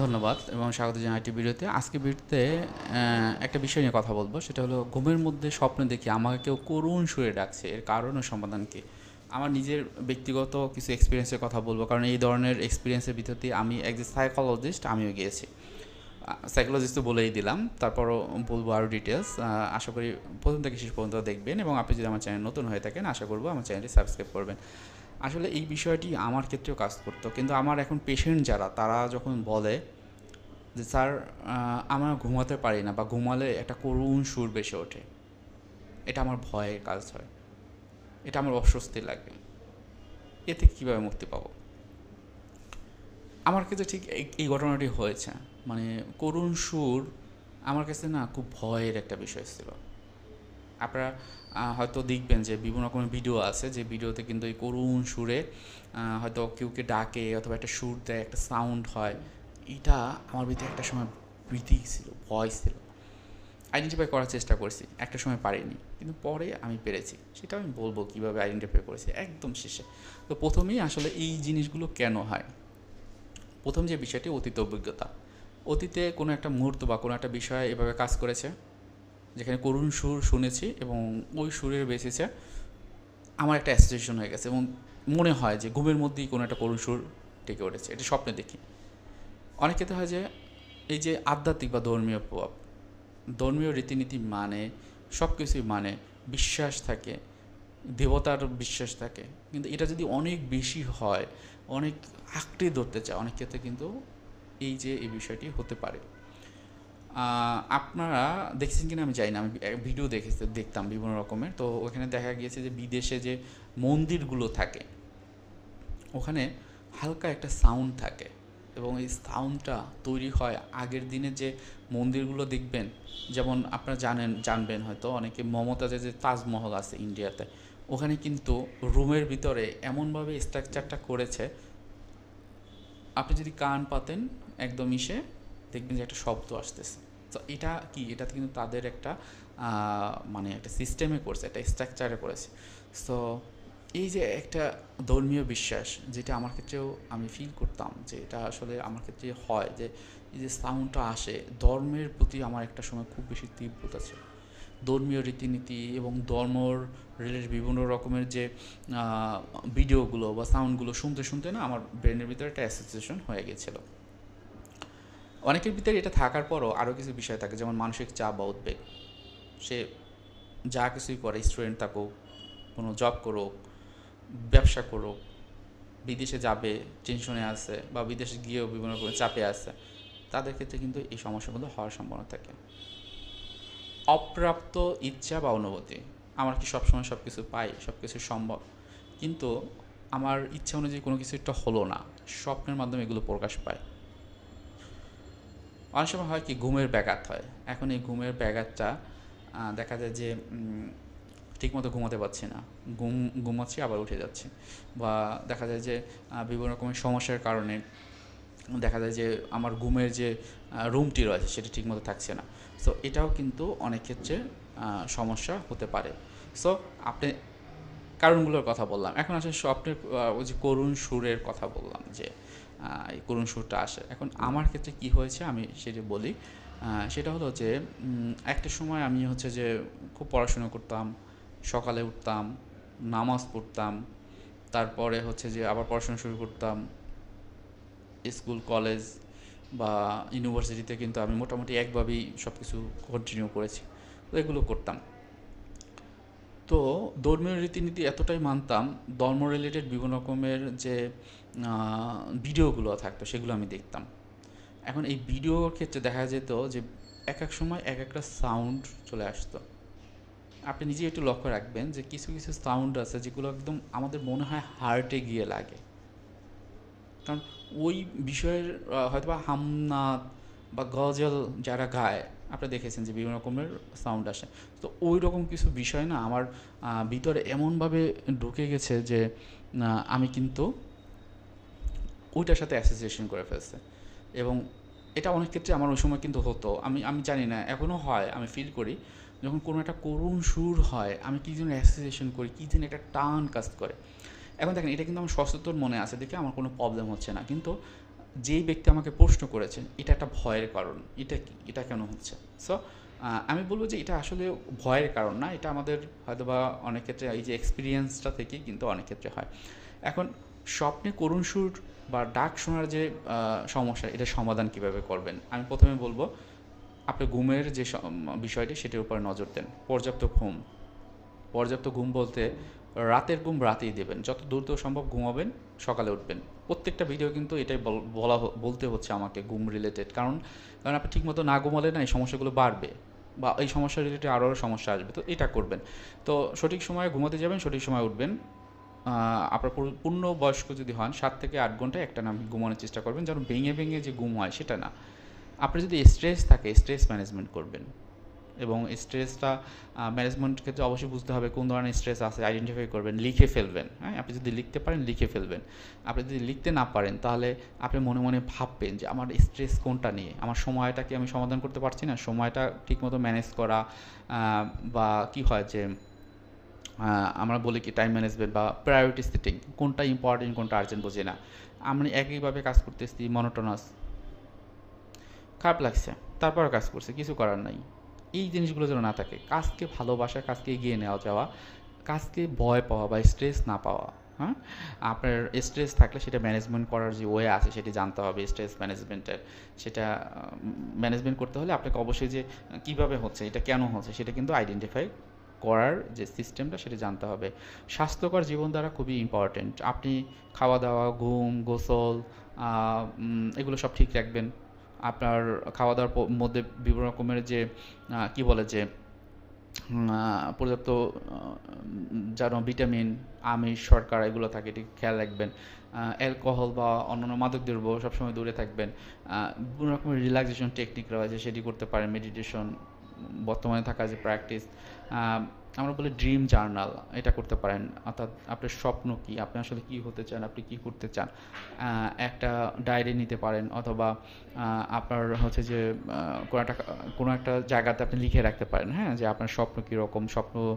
ধন্যবাদ এবং স্বাগত জানাই একটি ভিডিওতে। আজকে ভিডিওতে একটা বিষয় নিয়ে কথা বলব। সেটা হলো ঘুমের মধ্যে স্বপ্নে দেখি, আমাকে কেউ করুণ সুরে ডাকছে, এর কারণ ও সমাধান কি? আমার নিজের ব্যক্তিগত কিছু এক্সপিরিয়েন্সের কথা বলব, কারণ এই ধরনের এক্সপিরিয়েন্সের ভিতরতে আমি এক যে সাইকোলজিস্ট আমিও গিয়েছি। সাইকোলজিস্ট তো বলেই দিলাম, তারপরও বলব আরও ডিটেলস আশা করি প্রথম থেকে শেষ পর্যন্ত দেখবেন এবং আপনি যদি আমার চ্যানেল নতুন হয়ে থাকেন, আশা করব আমার চ্যানেলটি সাবস্ক্রাইব করবেন। আসলে এই বিষয়টি আমার ক্ষেত্রেও কাজ করতো। কিন্তু আমার এখন পেশেন্ট যারা, তারা যখন বলে যে, স্যার আমরা ঘুমাতে পারি না বা ঘুমালে একটা করুণ সুর বেশি ওঠে। এটা আমার ভয়ের কাজ হয়। এটা আমার অস্বস্তি লাগে। এতে কীভাবে মুক্তি পাবো? আমার কাছে ঠিক এই- ঘটনাটি হয়েছে। মানে করুণ সুর আমার কাছে না খুব ভয়ের একটা বিষয় ছিল। আপনারা হয়তো দেখবেন যে বিভিন্ন রকমের ভিডিও আছে, যে ভিডিওতে কিন্তু এই করুণ সুরে হয়তো কেউকে ডাকে অথবা একটা সুর দেয়, একটা সাউন্ড হয়। এটা আমার ভিতরে একটা সময় ভীতি ছিল, ভয় ছিল। আইডেন্টিফাই করার চেষ্টা করেছি, একটা সময় পারিনি। কিন্তু পরে আমি পেরেছি। সেটা আমি বলব কীভাবে আইডেন্টিফাই করেছি, একদম শেষে। তো প্রথমেই আসলে এই জিনিসগুলো কেন হয়? প্রথম যে বিষয়টি, অতীত অভিজ্ঞতা। অতীতে কোনো একটা মুহূর্ত বা কোনো একটা বিষয় এভাবে কাজ করেছে? যেখানে করুণ সুর শুনেছি এবং ওই সুরের বেসিসে আমার একটা অ্যাসোসিয়েশন হয়ে গেছে এবং মনে হয় যে ঘুমের মধ্যেই কোনো একটা করুণ সুর টেকে উঠেছে, এটা স্বপ্নে দেখি। অনেক ক্ষেত্রে হয় যে এই যে আধ্যাত্মিক বা ধর্মীয় প্রভাব, ধর্মীয় রীতিনীতি মানে সব কিছুই মানে বিশ্বাস থাকে, দেবতার বিশ্বাস থাকে, কিন্তু এটা যদি অনেক বেশি হয়, অনেক আঁকড়ে ধরতে চায়, অনেক ক্ষেত্রে কিন্তু এই যে এই বিষয়টি হতে পারে। আপনারা দেখছেন কিনা আমি জানি না, আমি ভিডিও দেখেছি, দেখতাম বিভিন্ন রকমের। তো ওখানে দেখা গিয়েছে যে বিদেশে যে মন্দিরগুলো থাকে, ওখানে হালকা একটা সাউন্ড থাকে এবং এই সাউন্ডটা তৈরি হয় আগের দিনে যে মন্দিরগুলো দেখবেন, যেমন আপনারা জানেন, জানবেন হয়তো, অনেকে মমতাজের যে তাজমহল আছে ইন্ডিয়াতে, ওখানে কিন্তু রুমের ভিতরে এমনভাবে স্ট্রাকচারটা করেছে, আপনি যদি কান পাতেন, একদম ইসে দেখবেন যে একটা শব্দ আসতেছে। তো এটা কি? এটা কিন্তু তাদের একটা মানে একটা সিস্টেমে করছে একটা স্ট্রাকচারে করেছে সো এই যে একটা ধর্মীয় বিশ্বাস, যেটা আমার ক্ষেত্রেও আমি ফিল করতাম যে এটা আসলে আমার ক্ষেত্রে হয়, যে এই যে সাউন্ডটা আসে, ধর্মের প্রতি আমার একটা সময় খুব বেশি তীব্রতা ছিল। ধর্মীয় রীতিনীতি এবং ধর্মর রিলেটেড বিভিন্ন রকমের যে ভিডিওগুলো বা সাউন্ডগুলো শুনতে শুনতে না আমার ব্রেনের ভিতরে একটা অ্যাসোসিয়েশন হয়ে গেছিল। অনেকের ভিতরে এটা থাকার পরও আরও কিছু বিষয় থাকে, যেমন মানসিক চাপ বা উদ্বেগ। সে যা কিছুই করে স্টুডেন্ট থাকুক, কোনো জব করুক, ব্যবসা করুক, বিদেশে যাবে টেনশনে আছে বা বিদেশে গিয়েও বিভিন্ন রকমের চাপে আছে, তাদের ক্ষেত্রে কিন্তু এই সমস্যাগুলো হওয়ার সম্ভাবনা থাকে। অপ্রাপ্ত ইচ্ছা বা অনুভূতি। আমার কি সবসময় সব কিছু পাই সব কিছু সম্ভব? কিন্তু আমার ইচ্ছা অনুযায়ী কোনো কিছু একটা হলো না। স্বপ্নের মাধ্যমে এগুলো প্রকাশ পায়। অনেক সময় হয় কি, ঘুমের ব্যাঘাত হয়। এখন এই ঘুমের ব্যাঘাতটা দেখা যায় যে ঠিকমতো ঘুমাতে পারছি না। ঘুম, ঘুমাচ্ছি, আবার উঠে যাচ্ছি। বা দেখা যায় যে বিভিন্ন রকমের সমস্যার কারণে দেখা যায় যে, আমার ঘুমের যে রুমটি রয়েছে, সেটি ঠিকমতো থাকছে না। সো এটাও কিন্তু অনেক ক্ষেত্রে সমস্যা হতে পারে। সো আপনি, কারণগুলোর কথা বললাম। এখন আসলে স্বপ্নের ওই যে করুণ সুরের কথা বললাম যে করুণ সুরটা আসে। এখন আমার ক্ষেত্রে কি হয়েছে আমি সেটা বলি। সেটা হলো যে একটা সময় আমি হচ্ছে যে খুব পড়াশোনা করতাম, সকালে উঠতাম, নামাজ পড়তাম, তারপরে হচ্ছে যে আবার পড়াশোনা শুরু করতাম, স্কুল, কলেজ বা ইউনিভার্সিটিতে কিন্তু আমি মোটামুটি একভাবেই সব কিছু কন্টিনিউ করেছি। তো এগুলো করতাম। তো ধর্মীয় রীতিনীতি এতটাই মানতাম ধর্ম রিলেটেড বিভিন্ন রকমের যে ভিডিওগুলো থাকতো সেগুলো আমি দেখতাম। এখন এই ভিডিওর ক্ষেত্রে দেখা যেত যে এক এক সময় এক একটা সাউন্ড চলে আসতো। আপনি নিজে একটু লক্ষ্য রাখবেন যে কিছু কিছু সাউন্ড আছে যেগুলো একদম আমাদের মনে হয় হার্টে গিয়ে লাগে। কারণ ওই বিষয়ের আহ, হয়তোবা হামনাদ বা গজল যারা গায় আপনি দেখেছেন যে বিভিন্ন রকমের সাউন্ড আসে। তো ওই রকম কিছু বিষয় না আমার ভিতরে এমনভাবে ঢুকে গেছে যে আমি কিন্তু ওইটার সাথে অ্যাসোসিয়েশন করে ফেলছে। এবং এটা অনেক ক্ষেত্রে আমার ওই সময় কিন্তু হতো। আমি আমি জানি না এখনও হয়, আমি ফিল করি। যখন কোনো একটা করুণ সুর হয়, আমি কী যেন অ্যাসোসিয়েশন করি, কী যেন একটা টান কাজ করে। এখন দেখেন, এটা কিন্তু আমার সচেতন মনে আছে দেখে আমার কোনো প্রবলেম হচ্ছে না। কিন্তু যেই ব্যক্তি আমাকে প্রশ্ন করেছেন এটা একটা ভয়ের কারণ। এটা কি? এটা কেন হচ্ছে? সো আমি বলব যে এটা আসলে ভয়ের কারণ না, এটা আমাদের হয়তো বা অনেক ক্ষেত্রে এই যে এক্সপিরিয়েন্সটা থেকেই কিন্তু অনেক ক্ষেত্রে হয়। এখন, স্বপ্নে করুণ সুর বা ডাক শোনার যে সমস্যা, এটা সমাধান কীভাবে করবেন? আমি প্রথমে বলব, আপনি ঘুমের যে বিষয়টি, সেটির উপরে নজর দেন। পর্যাপ্ত ঘুম। পর্যাপ্ত ঘুম বলতে রাতের ঘুম রাতেই দেবেন। যত দ্রুত সম্ভব ঘুমাবেন সকালে উঠবেন। প্রত্যেকটা ভিডিও কিন্তু এটাই বলা বলতে হচ্ছে আমাকে ঘুম রিলেটেড কারণ কারণ আপনি ঠিকমতো না ঘুমালে না এই সমস্যাগুলো বাড়বে বা এই সমস্যা রিলেটেড আরও সমস্যা আসবে। তো এটা করবেন। তো সঠিক সময়ে ঘুমাতে যাবেন, সঠিক সময় উঠবেন। আপনার পূর্ণ বয়স্ক যদি হন, সাত থেকে আট ঘন্টায় একটা নাম ঘুমানোর চেষ্টা করবেন। যেন ভেঙে ভেঙে যে ঘুম হয় সেটা না। আপনি যদি স্ট্রেস থাকে স্ট্রেস ম্যানেজমেন্ট করবেন। এবং স্ট্রেসটা ম্যানেজমেন্ট ক্ষেত্রে অবশ্যই বুঝতে হবে কোন ধরনের স্ট্রেস আছে আইডেন্টিফাই করবেন, লিখে ফেলবেন হ্যাঁ? আপনি যদি লিখতে পারেন, লিখে ফেলবেন। আপনি যদি লিখতে না পারেন, তাহলে আপনি মনে মনে ভাববেন যে আমার স্ট্রেস কোনটা নিয়ে? আমার সময়টাকে আমি সমাধান করতে পারছি না? সময়টা ঠিকমতো ম্যানেজ করা বা কি হয় যে আমরা বলি কি টাইম ম্যানেজমেন্ট বা প্রায়োরিটি সেটিং কোনটা ইম্পর্টেন্ট কোনটা আর্জেন্ট বোঝে না। আমি একইভাবে কাজ করতেছি মনোটোনাস খারাপ লাগছে। তারপর কাজ করছে, কিছু করার নাই। এই জিনিসগুলো যেন না থাকে। কাজকে ভালোবাসা, কাজকে এগিয়ে নেওয়া যাওয়া, কাজকে ভয় পাওয়া বা স্ট্রেস না পাওয়া হ্যাঁ? আপনার স্ট্রেস থাকলে সেটা ম্যানেজমেন্ট করার যে ওয়ে আছে সেটি জানতে হবে স্ট্রেস ম্যানেজমেন্টের সেটা ম্যানেজমেন্ট করতে হলে আপনাকে অবশ্যই যে কীভাবে হচ্ছে, এটা কেন হচ্ছে, সেটা কিন্তু আইডেন্টিফাই করার যে সিস্টেমটা সেটা জানতে হবে। স্বাস্থ্যকর জীবন দ্বারা খুবই ইম্পর্টেন্ট আপনি খাওয়া দাওয়া ঘুম, গোসল এগুলো সব ঠিক রাখবেন। আপনার খাওয়া দাওয়ার মধ্যে বিভিন্ন রকমের যে কি বলে যে পর্যাপ্ত যেন ভিটামিন, আমিষ, শর্করা এগুলো থাকে, এটি খেয়াল রাখবেন। অ্যালকোহল বা অন্যান্য মাদক দ্রব্য সবসময় দূরে থাকবেন। বিভিন্ন রকমের রিল্যাক্সেশন টেকনিক রয়েছে, সেটি করতে পারেন মেডিটেশন বর্তমানে থাকা যে প্র্যাকটিস আমরা বলি ড্রিম জার্নাল এটা করতে পারেন। অর্থাৎ আপনার স্বপ্ন কি, আপনি আসলে কি হতে চান, আপনি কি করতে চান। একটা ডায়েরি নিতে পারেন অথবা আপনার হচ্ছে যে কোনো একটা কোনো একটা জায়গাতে আপনি লিখে রাখতে পারেন হ্যাঁ? যে আপনার স্বপ্ন কীরকম, স্বপ্ন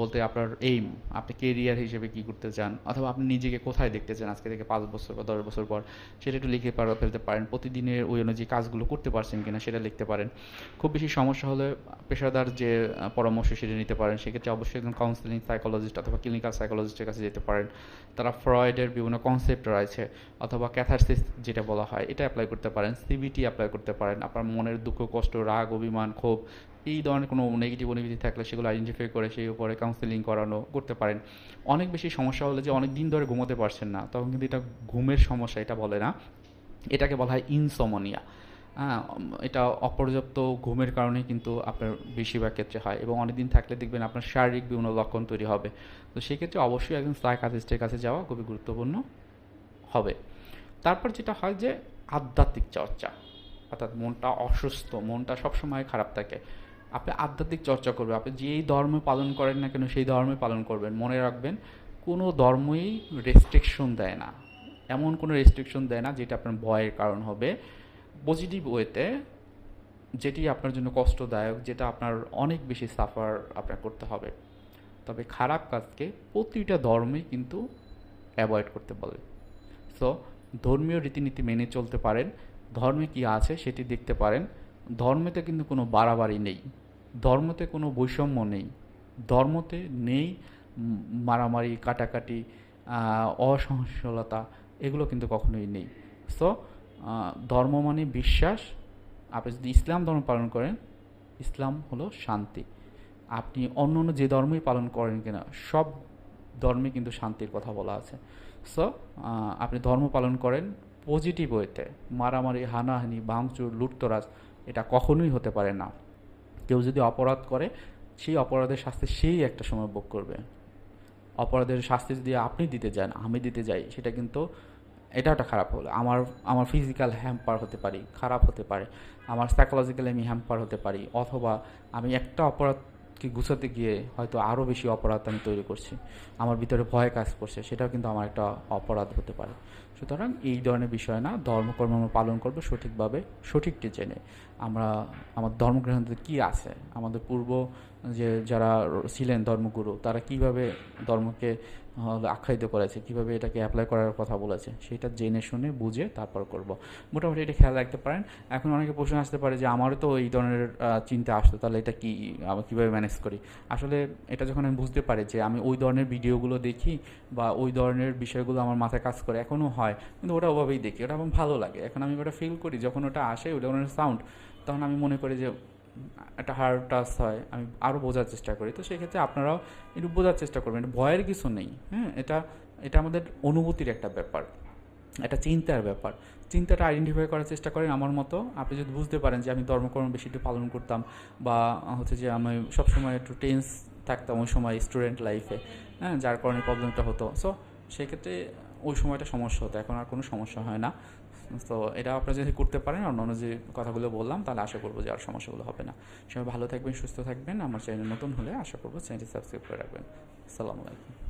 বলতে আপনার এইম আপনি কেরিয়ার হিসেবে কি করতে চান? অথবা আপনি নিজেকে কোথায় দেখতে চান আজকে থেকে পাঁচ বছর বা দশ বছর পর? সেটা একটু লিখে ফেলতে পারেন। প্রতিদিনের ওই অনুযায়ী কাজগুলো করতে পারছেন কিনা সেটা লিখতে পারেন। খুব বেশি সমস্যা হলে পেশাদার যে পরামর্শ সেটা নিতে পারেন। সেক্ষেত্রে অবশ্যই একজন কাউন্সিলিং সাইকোলজিস্ট অথবা ক্লিনিক্যাল সাইকোলজিস্টের কাছে যেতে পারেন। তারা ফ্রয়েডের বিভিন্ন কনসেপ্ট রয়েছে অথবা ক্যাথারসিস যেটা বলা হয়, এটা অ্যাপ্লাই করতে পারেন। সিবিটি অ্যাপ্লাই করতে পারেন। আপনার মনের দুঃখ, কষ্ট, রাগ, অভিমান, ক্ষোভ এই ধরনের কোনো নেগেটিভ অনুভূতি থাকলে সেগুলো আইডেন্টিফাই করে সেই উপরে কাউন্সেলিং করানো করতে পারেন। অনেক বেশি সমস্যা হলে যে অনেক দিন ধরে ঘুমোতে পারছেন না, তখন কিন্তু এটা ঘুমের সমস্যা এটা বলে না। এটাকে বলা হয় ইনসমনিয়া হ্যাঁ এটা অপর্যাপ্ত ঘুমের কারণে কিন্তু আপনার বেশিরভাগ ক্ষেত্রে হয় এবং অনেকদিন থাকলে দেখবেন আপনার শারীরিক বিভিন্ন লক্ষণ তৈরি হবে। তো সেক্ষেত্রে অবশ্যই একজন সাইকাটিস্টের কাছে যাওয়া খুবই গুরুত্বপূর্ণ হবে। তারপর যেটা হয় যে আধ্যাত্মিক চর্চা। অর্থাৎ মনটা অসুস্থ, মনটা সবসময় খারাপ থাকে। আপনি আধ্যাত্মিক চর্চা করবেন। আপনি যেই ধর্ম পালন করেন না কেন, সেই ধর্মে পালন করবেন। মনে রাখবেন, কোনো ধর্মই রেস্ট্রিকশন দেয় না। এমন কোনো রেস্ট্রিকশন দেয় না যেটা আপনার ভয়ের কারণ হবে। পজিটিভ ওয়েতে যেটি আপনার জন্য কষ্টদায়ক, যেটা আপনার অনেক বেশি সাফার আপনার করতে হবে। তবে খারাপ কাজকে প্রতিটা ধর্মেই কিন্তু অ্যাভয়েড করতে বলে। সো ধর্মীয় রীতিনীতি মেনে চলতে পারেন। ধর্মে কি আছে সেটি দেখতে পারেন। ধর্মেতে কিন্তু কোনো বাড়াবাড়ি নেই। ধর্মতে কোনো বৈষম্য নেই। ধর্মতে নেই মারামারি, কাটাকাটি অসহনশীলতা, এগুলো কিন্তু কখনোই নেই। সো ধর্ম মানে বিশ্বাস। আপনি যদি ইসলাম ধর্ম পালন করেন, ইসলাম হলো শান্তি। আপনি অন্য অন্য যে ধর্মই পালন করেন কিনা, সব ধর্মে কিন্তু শান্তির কথা বলা আছে। সো আপনি ধর্ম পালন করেন পজিটিভ ওয়েতে মারামারি, হানাহানি, ভাঙচুর, লুটতরাজ, এটা কখনোই হতে পারে না। কেউ যদি অপরাধ করে, সেই অপরাধের শাস্তি সেই একটা সময় ভোগ করবে। অপরাধের শাস্তি যদি আপনি দিতে যান, আমি দিতে যাই, সেটা কিন্তু এটা একটা খারাপ হলো। আমার আমার ফিজিক্যাল হ্যাম্পার হতে পারি, খারাপ হতে পারে। আমার সাইকোলজিক্যালি আমি হ্যাম্পার হতে পারি, অথবা আমি একটা অপরাধকে গুছাতে গিয়ে হয়তো আরও বেশি অপরাধ আমি তৈরি করছি। আমার ভিতরে ভয় কাজ করছে, সেটাও কিন্তু আমার একটা অপরাধ হতে পারে। সুতরাং এই ধরনের বিষয় না, ধর্মকর্ম আমরা পালন করব সঠিকভাবে, সঠিকটি জেনে। আমরা, আমার ধর্মগ্রন্থে কী আছে? আমাদের পূর্ব যে যারা ছিলেন ধর্মগুরু, তারা কীভাবে ধর্মকে আখ্যায়িত করেছে? কীভাবে এটাকে অ্যাপ্লাই করার কথা বলেছে? সেটা জেনে শুনে বুঝে তারপর করব। মোটামুটি এটা খেয়াল রাখতে পারেন। এখন অনেকে প্রশ্ন আসতে পারে যে আমারও তো এই ধরনের চিন্তা আসতো, তাহলে এটা কি, আমি কীভাবে ম্যানেজ করি? আসলে এটা যখন আমি বুঝতে পারি যে আমি ওই ধরনের ভিডিওগুলো দেখি বা ওই ধরনের বিষয়গুলো আমার মাথায় কাজ করে এখনও হয়, কিন্তু ওটা ওভাবেই দেখি, ওটা আমার ভালো লাগে। এখন আমি ওটা ফিল করি, যখন ওটা আসে ওই ধরনের সাউন্ড তখন আমি মনে করি যে, একটা হার্ড টাচ হয়, আমি আরও বোঝার চেষ্টা করি। তো সেক্ষেত্রে আপনারাও একটু বোঝার চেষ্টা করবেন। এটা ভয়ের কিছু নেই হ্যাঁ এটা এটা আমাদের অনুভূতির একটা ব্যাপার, একটা চিন্তার ব্যাপার। চিন্তাটা আইডেন্টিফাই করার চেষ্টা করেন আমার মতো। আপনি যদি বুঝতে পারেন যে আমি ধর্মকর্ম বেশি একটু পালন করতাম বা হচ্ছে যে আমি সবসময় একটু টেন্স থাকতাম ওই সময় স্টুডেন্ট লাইফে হ্যাঁ? যার কারণে প্রবলেমটা হতো। সো সেক্ষেত্রে ওই সময়টা সমস্যা হতো। এখন আর কোনো সমস্যা হয় না। তো এটা আপনারা যদি করতে পারেন অন্যান্য যে কথাগুলো বললাম, তাহলে আশা করব যে আর সমস্যাগুলো হবে না। সবাই ভালো থাকবেন, সুস্থ থাকবেন। আমার চ্যানেল নতুন হলে আশা করব চ্যানেলটি সাবস্ক্রাইব করে রাখবেন। আসসালামু আলাইকুম।